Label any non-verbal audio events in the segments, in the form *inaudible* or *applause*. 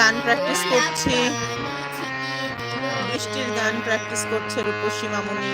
গান প্র্যাকটিস করছে। বৃষ্টির গান প্র্যাকটিস করছে রূপসী মামনি।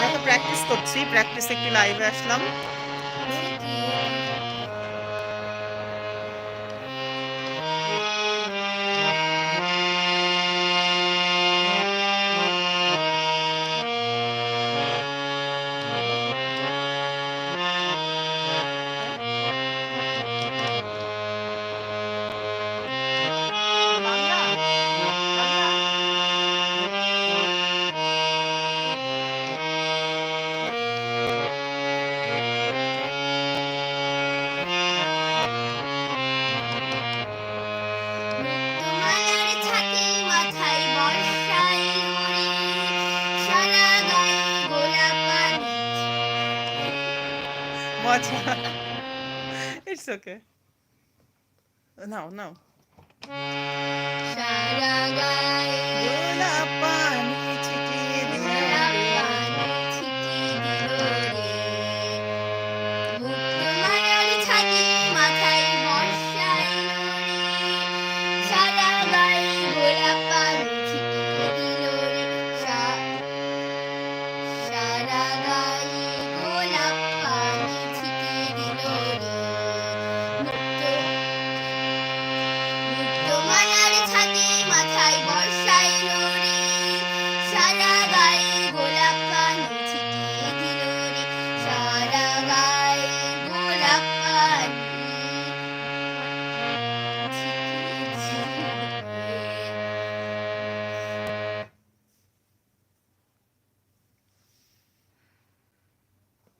আমরা তো প্র্যাকটিস করছি প্র্যাকটিস একটি লাইভে আসলাম *laughs* it's okay. No, no.